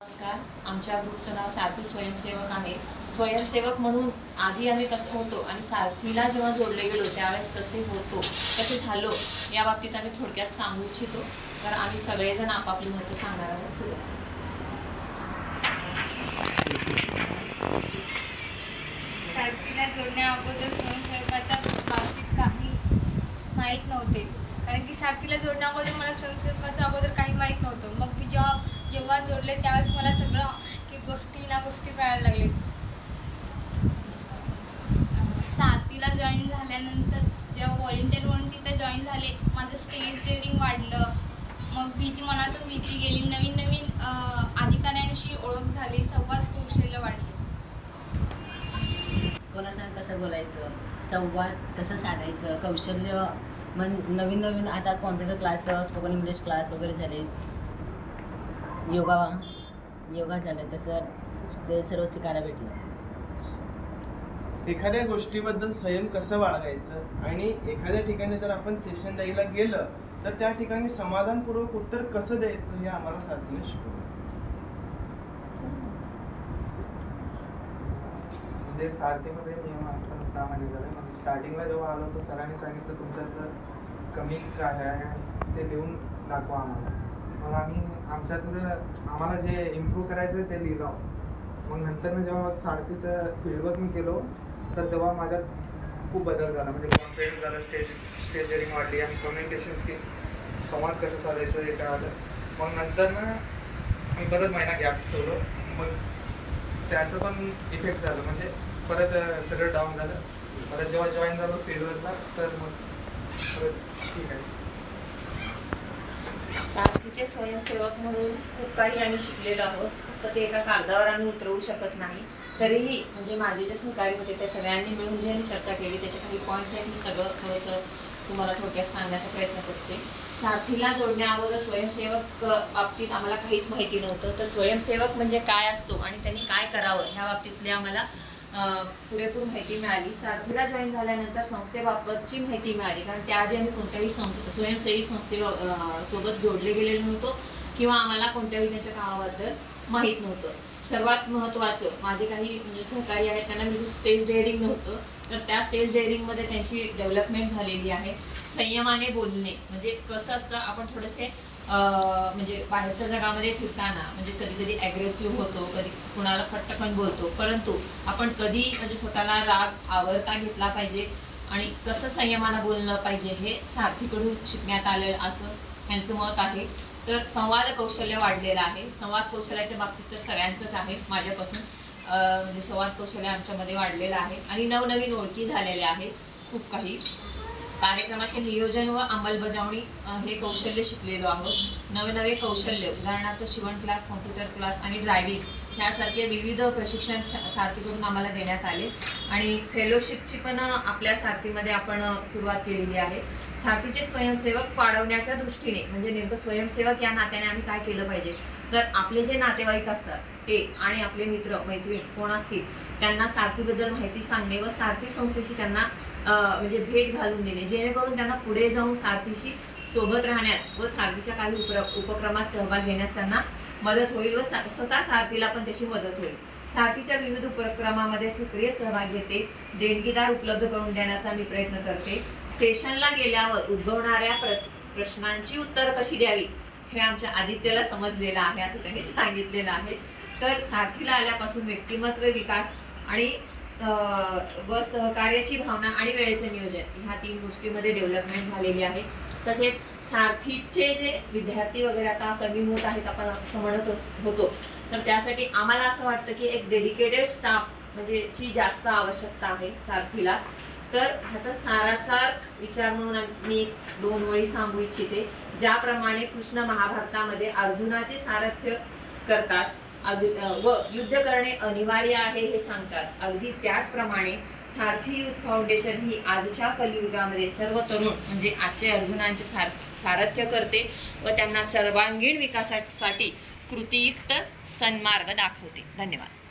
नमस्कार. आमच्या ग्रुपचं नाव सारथी स्वयंसेवक आहे. स्वयंसेवक म्हणून आधी आम्ही कसं होतो आणि सारथीला जेव्हा जोडले गेलो त्यावेळेस कसे होतो कसे झालो या बाबतीत आम्ही थोडक्यात सांगू इच्छितो. तर आम्ही सगळेजण आपापली मतं सांगणार आहोत. सारथीला जोडण्या अगोदर स्वयंसेवकाच्या बाबतीत काही माहीत नव्हते. कारण की सारथीला जोडण्या अगोदर मला स्वयंसेवकाच्या अगोदर काही जेव्हा जोडले त्यावेळेस मला सगळं की गोष्टी ना गोष्टी कळायला लागले. सारथीला जॉईन झाल्यानंतर जेव्हा व्हॉलेंटिअर म्हणून तिथे जॉईन झाले माझं स्टेज डेअरिंग वाढलं. मग भीती मनातून भीती गेली. नवीन नवीन अधिकाऱ्यांशी ओळख झाली. संवाद कौशल्य वाढले. कोणासंग कसं बोलायचं? संवाद कसं साधायचं? कौशल्य मन नवीन नवीन आता computer class spoken English class वगैरे झाले. योगा योगा झालं तसं ते सर्व शिकायला भेटलं. एखाद्या गोष्टीबद्दल संयम कसं बाळगायचं? आणि एखाद्या ठिकाणी जर आपण सेशन द्यायला गेलं तर त्या ठिकाणी समाधानपूर्वक उत्तर कसं द्यायचं हे आम्हाला सारथीने शिकवलं. म्हणजे सारथीमध्ये नियम आपण सहा महिने झाले. म्हणजे स्टार्टिंगला जेव्हा आलो तर सरांनी सांगितलं तुमच्यात कमी काय आहे ते लिहून दाखवा आम्हाला. मग आम्ही आमच्यातलं आम्हाला जे इम्प्रूव्ह करायचं आहे ते लिहिलं. मग नंतर जेव्हा सारथीचं फील्डवर्क मी केलो तर तेव्हा माझ्यात खूप बदल झाला. म्हणजे कॉन्फिडन्स झालं स्टेज स्टेज डेअरिंग वाढली आणि कम्युनिकेशन स्किल संवाद कसं साधायचं हे कळालं. मग नंतर ना मी परत महिना गॅप ठेवलो. मग त्याचं पण इफेक्ट झालं. म्हणजे परत सगळं डाऊन झालं. परत जेव्हा जॉईन झालो फील्डवरला तर मग परत ठीक आहे. सारथीचे स्वयंसेवक म्हणून खूप काही आम्ही शिकलेलो आहोत. फक्त ते एका कागदावर आम्ही उतरवू शकत नाही. तरीही म्हणजे माझे जे सहकारी होते त्या सगळ्यांनी मिळून जे चर्चा केली त्याचे काही पॉईंट्स आहेत मी सगळं थोडंसं तुम्हाला थोडक्यात सांगण्याचा प्रयत्न करते. सारथीला जोडण्या अगोदर स्वयंसेवक बाबतीत आम्हाला काहीच माहिती नव्हतं. तर स्वयंसेवक म्हणजे काय असतो आणि त्यांनी काय करावं ह्या बाबतीतले आम्हाला पुरेपूर माहिती मिळाली. सारथीला जॉईन झाल्यानंतर संस्थेबाबतची माहिती मिळाली. कारण त्याआधी आम्ही कोणत्याही संस्थे स्वयंसेवी संस्थे सोबत जोडले गेलेलो नव्हतो किंवा आम्हाला कोणत्याही त्यांच्या कामाबद्दल माहीत नव्हतं. सर्वात महत्त्वाचं माझे काही म्हणजे सहकारी आहेत त्यांना बिलकुल स्टेज डेअरिंग नव्हतं. तर त्या स्टेज डेअरिंगमध्ये त्यांची डेव्हलपमेंट झालेली आहे. संयमाने बोलणे म्हणजे कसं असतं आपण थोडेसे म्हणजे बाहेरच्या जगामध्ये फिरताना म्हणजे कधी कधी ॲग्रेसिव्ह होतो कधी कुणाला फट्टकन बोलतो. परंतु आपण कधी म्हणजे स्वतःला राग आवरता घेतला पाहिजे आणि कसं संयमानं बोललं पाहिजे हे सारथीकडून शिकण्यात आलेलं असं त्यांचं मत आहे. तर संवाद कौशल्य वाढलेलं आहे. संवाद कौशल्याच्या बाबतीत तर सगळ्यांचंच आहे माझ्यापासून. म्हणजे संवाद कौशल्य आमच्यामध्ये वाढलेलं आहे. आणि नवनवीन ओळखी झालेल्या आहेत खूप काही. कार्यक्रमाचे नियोजन व अंमलबजावणी हे कौशल्य शिकलेलो आहोत. नवे नवे कौशल्य उदाहरणार्थ शिवण क्लास कॉम्प्युटर क्लास आणि ड्रायव्हिंग ह्यासारखे विविध प्रशिक्षण सारथीकडून आम्हाला देण्यात आले. आणि फेलोशिपची पण आपल्या सारथीमध्ये आपण सुरुवात केलेली आहे. सारथीचे स्वयंसेवक वाढवण्याच्या दृष्टीने म्हणजे नेमकं स्वयंसेवक या नात्याने आम्ही काय केलं पाहिजे? तर आपले जे नातेवाईक असतात ते आणि आपले मित्र मैत्रीण कोण असतील त्यांना सारथीबद्दल माहिती सांगणे व सारथी संस्थेशी त्यांना म्हणजे भेट घालून देणे. जेणेकरून त्यांना पुढे जाऊन सारथीशी सोबत राहण्यात व सारथीच्या काही उपक्र उपक्रमात सहभाग घेण्यास त्यांना मदत होईल व सा- स्वतः सारथीला पण त्याची मदत होईल. सारथीच्या विविध उपक्रमामध्ये सक्रिय सहभाग घेते देणगीदार उपलब्ध करून देण्याचा मी प्रयत्न करते. सेशनला गेल्यावर उद्भवणाऱ्या प्र प्रश्नांची उत्तरं कशी द्यावी हे आमच्या आदित्यला समजलेलं आहे असं त्यांनी सांगितलेलं आहे. तर सारथीला आल्यापासून व्यक्तिमत्व विकास आणि व सहकार्याची भावना आणि वेळेचे नियोजन ह्या तीन गोष्टीमध्ये डेव्हलपमेंट झालेली आहे. तसेच सारथीचे जे विद्यार्थी वगैरे आता कमी होत आहेत आपण असं म्हणत होतो तर त्यासाठी आम्हाला असं वाटतं की एक डेडिकेटेड स्टाफ म्हणजे ची जास्त आवश्यकता आहे सारथीला. तर ह्याचा सारासार विचार म्हणून मी दोन वेळी सांगू इच्छिते. ज्याप्रमाणे कृष्ण महाभारतामध्ये अर्जुनाचे सारथ्य करतात व युद्ध करणे अनिवार्य आहे हे सांगतात. अगदी त्याचप्रमाणे सारथी युथ फाउंडेशन ही आजच्या कलियुगामध्ये सर्व तरुण म्हणजे आजचे अर्जुनांचे सार सारथ्य करते व त्यांना सर्वांगीण विकासासाठी कृतीयुक्त सन्मार्ग दाखवते. धन्यवाद.